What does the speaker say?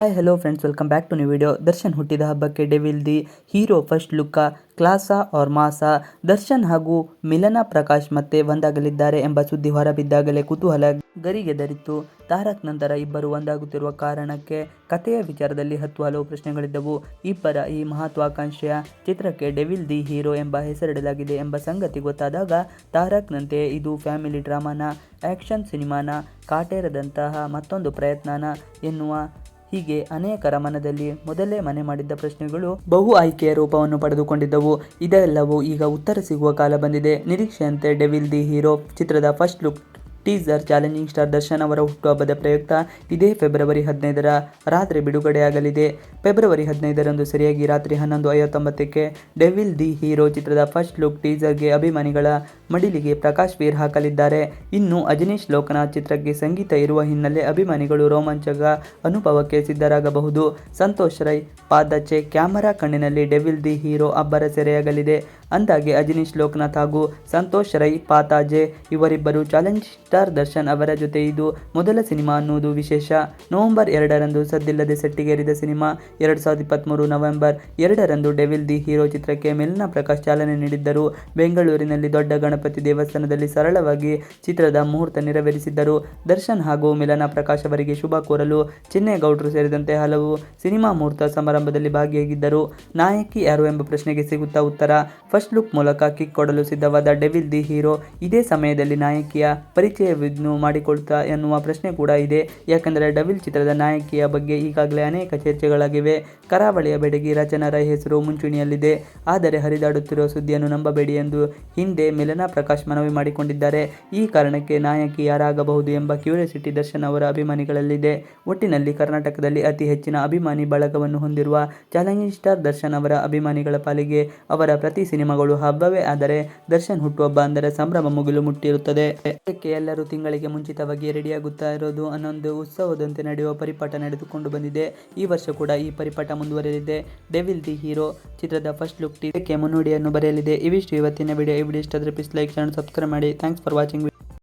Hi hello friends welcome back to new video Darshan ಹುಟ್ಟಿದ ಹಬ್ಬಕ್ಕೆ devil the hero first ಲುಕ್ಕ ಕ್ಲಾಸಾ or ಮಾಸಾ ದರ್ಶನ್ ಹಾಗೂ ಮಿಲನ ಪ್ರಕಾಶ್ ಮತ್ತೆ ಒಂದಾಗಲಿದ್ದಾರೆ ಎಂಬ ಸುದ್ದಿ ಹೊರಬಿದ್ದಾಗಲೇ ಕುತೂಹಲ ಗರಿಗೆದರಿತ್ತು ತಾರಕ್ ನಂತರ ಇಬ್ಬರು ಒಂದಾಗುತ್ತಿರುವ ಕಾರಣಕ್ಕೆ ಕಥೆಯ ವಿಚಾರದಲ್ಲಿ ಹತ್ತು ಹಲವು ಪ್ರಶ್ನೆಗಳಿದ್ದವು. ಇಬ್ಬರ ಈ ಮಹತ್ವಾಕಾಂಕ್ಷೆಯ ಚಿತ್ರಕ್ಕೆ ಡೆವಿಲ್ ದಿ ಹೀರೋ ಎಂಬ ಹೆಸರಿಡಲಾಗಿದೆ ಎಂಬ ಸಂಗತಿ ಗೊತ್ತಾದಾಗ ತಾರಕ್ನಂತೆ ಇದು ಫ್ಯಾಮಿಲಿ ಡ್ರಾಮಾನ, ಆ್ಯಕ್ಷನ್ ಸಿನಿಮಾನ ಕಾಟೇರದಂತಹ ಮತ್ತೊಂದು ಪ್ರಯತ್ನನ ಎನ್ನುವ ಹೀಗೆ ಅನೇಕರ ಮನದಲ್ಲಿ ಮೊದಲೇ ಮನೆ ಮಾಡಿದ್ದ ಪ್ರಶ್ನೆಗಳು ಬಹು ಆಯ್ಕೆಯ ರೂಪವನ್ನು ಪಡೆದುಕೊಂಡಿದ್ದವು. ಇದೆಲ್ಲವೂ ಈಗ ಉತ್ತರ ಸಿಗುವ ಕಾಲ ಬಂದಿದೆ. ನಿರೀಕ್ಷೆಯಂತೆ ಡೆವಿಲ್ ದಿ ಹೀರೋ ಚಿತ್ರದ first look teaser challenging star Darshan ಅವರ ಹುಟ್ಟುಹಬ್ಬದ ಪ್ರಯುಕ್ತ ಇದೇ ಫೆಬ್ರವರಿ ಹದಿನೈದರ ರಾತ್ರಿ ಬಿಡುಗಡೆಯಾಗಲಿದೆ. ಫೆಬ್ರವರಿ ಹದಿನೈದರಂದು ಸರಿಯಾಗಿ ರಾತ್ರಿ ಹನ್ನೊಂದು ಐವತ್ತೊಂಬತ್ತಕ್ಕೆ ಡೆವಿಲ್ ದಿ ಹೀರೋ ಚಿತ್ರದ ಫಸ್ಟ್ ಲುಕ್ ಟೀಸರ್ಗೆ ಅಭಿಮಾನಿಗಳ ಮಡಿಲಿಗೆ ಪ್ರಕಾಶ್ ವೀರ್ ಹಾಕಲಿದ್ದಾರೆ. ಇನ್ನು ಅಜನೀಶ್ ಲೋಕನಾಥ್ ಚಿತ್ರಕ್ಕೆ ಸಂಗೀತ ಇರುವ ಹಿನ್ನೆಲೆ ಅಭಿಮಾನಿಗಳು ರೋಮಾಂಚಕ ಅನುಭವಕ್ಕೆ ಸಿದ್ಧರಾಗಬಹುದು. ಸಂತೋಷ್ ರೈ ಪಾದಚ್ಚೆ ಕ್ಯಾಮರಾ ಕಣ್ಣಿನಲ್ಲಿ ಡೆವಿಲ್ ದಿ ಹೀರೋ ಅಬ್ಬರ ಸೆರೆಯಾಗಲಿದೆ. ಅಂದಾಗೆ ಅಜನೀಶ್ ಲೋಕನಾಥ್ ಹಾಗೂ ಸಂತೋಷ್ ರೈ ಪಾತಾಜೆ ಇವರಿಬ್ಬರು ಚಾಲೆಂಜ್ ಸ್ಟಾರ್ ದರ್ಶನ್ ಅವರ ಜೊತೆ ಇದು ಮೊದಲ ಸಿನಿಮಾ ಅನ್ನುವುದು ವಿಶೇಷ. ನವೆಂಬರ್ ಎರಡರಂದು ಸದ್ದಿಲ್ಲದೆ ಸೆಟ್ಟಿಗೇರಿದ ಸಿನಿಮಾ, ಎರಡು ಸಾವಿರದ ಇಪ್ಪತ್ತ್ಮೂರು ನವೆಂಬರ್ ಎರಡರಂದು ಡೆವಿಲ್ ದಿ ಹೀರೋ ಚಿತ್ರಕ್ಕೆ ಮೆಲ್ನ ಪ್ರಕಾಶ್ ಚಾಲನೆ ನೀಡಿದ್ದರು. ಬೆಂಗಳೂರಿನಲ್ಲಿ ದೊಡ್ಡ ಗಣಪತಿ ದೇವಸ್ಥಾನದಲ್ಲಿ ಸರಳವಾಗಿ ಚಿತ್ರದ ಮುಹೂರ್ತ ನೆರವೇರಿಸಿದ್ದರು. ದರ್ಶನ್ ಹಾಗೂ ಮಿಲನ ಪ್ರಕಾಶ್ ಅವರಿಗೆ ಶುಭ ಕೋರಲು ಚಿನ್ನೇಗೌಡರು ಸೇರಿದಂತೆ ಹಲವು ಸಿನಿಮಾ ಮುಹೂರ್ತ ಸಮಾರಂಭದಲ್ಲಿ ಭಾಗಿಯಾಗಿದ್ದರು. ನಾಯಕಿ ಯಾರು ಎಂಬ ಪ್ರಶ್ನೆಗೆ ಸಿಗುತ್ತಾ ಉತ್ತರ ಫಸ್ಟ್ ಲುಕ್ ಮೂಲಕ ಕಿಕ್ ಕೊಡಲು ಸಿದ್ಧವಾದ ಡೆವಿಲ್ ದಿ ಹೀರೋ ಇದೇ ಸಮಯದಲ್ಲಿ ನಾಯಕಿಯ ಪರಿಚಯವನ್ನು ಮಾಡಿಕೊಳ್ತಾ ಎನ್ನುವ ಪ್ರಶ್ನೆ ಕೂಡ ಇದೆ. ಯಾಕೆಂದರೆ ಡೆವಿಲ್ ಚಿತ್ರದ ನಾಯಕಿಯ ಬಗ್ಗೆ ಈಗಾಗಲೇ ಅನೇಕ ಚರ್ಚೆಗಳಾಗಿವೆ. ಕರಾವಳಿಯ ಬೆಡಗಿ ರಚನರ ಹೆಸರು ಮುಂಚೂಣಿಯಲ್ಲಿದೆ. ಆದರೆ ಹರಿದಾಡುತ್ತಿರುವ ಸುದ್ದಿಯನ್ನು ನಂಬಬೇಡಿ ಎಂದು ಹಿಂದೆ ಮಿಲನಾ ಪ್ರಕಾಶ್ ಮನವಿ ಮಾಡಿಕೊಂಡಿದ್ದಾರೆ. ಈ ಕಾರಣಕ್ಕೆ ನಾಯಕಿ ಯಾರಾಗಬಹುದು ಎಂಬ ಕ್ಯೂರಿಯಾಸಿಟಿ ದರ್ಶನ್ ಅವರ ಅಭಿಮಾನಿಗಳಲ್ಲಿದೆ. ಒಟ್ಟಿನಲ್ಲಿ ಕರ್ನಾಟಕದಲ್ಲಿ ಅತಿ ಹೆಚ್ಚಿನ ಅಭಿಮಾನಿ ಬಳಗವನ್ನು ಹೊಂದಿರುವ ಚಾಲೆಂಜಿಂಗ್ ಸ್ಟಾರ್ ದರ್ಶನ್ ಅವರ ಅಭಿಮಾನಿಗಳ ಪಾಲಿಗೆ ಅವರ ಪ್ರತಿ ಸಿನಿಮಾಗಳು ಹಬ್ಬವೇ ಆದರೆ ದರ್ಶನ್ ಹುಟ್ಟುಹಬ್ಬ ಅಂದರೆ ಸಂಭ್ರಮ ಮುಗಿಲು ಮುಟ್ಟಿರುತ್ತದೆ. ಇದಕ್ಕೆ ಎಲ್ಲರೂ ತಿಂಗಳಿಗೆ ಮುಂಚಿತವಾಗಿ ರೆಡಿಯಾಗುತ್ತಾ ಇರೋದು ಅನ್ನೊಂದು ಉತ್ಸವದಂತೆ ನಡೆಯುವ ಪರಿಪಾಠ ನಡೆದುಕೊಂಡು ಬಂದಿದೆ. ಈ ವರ್ಷ ಕೂಡ ಈ ಪರಿಪಾಠ ಮುಂದುವರೆಯಲಿದೆ ಡೆವಿಲ್ ದಿ ಹೀರೋ ಚಿತ್ರದ ಫಸ್ಟ್ ಲುಕ್ ಇದಕ್ಕೆ ಮುನ್ನುಡಿಯನ್ನು ಬರೆಯಲಿದೆ. ಇವಿಷ್ಟು ಇವತ್ತಿನ ವಿಡಿಯೋ. ಈ ಪ್ಲೀಸ್ ಲೈಕ್ ಚಾನಲ್ ಸಬ್ಸ್ಕ್ರೈಬ್ ಮಾಡಿ. Thanks for watching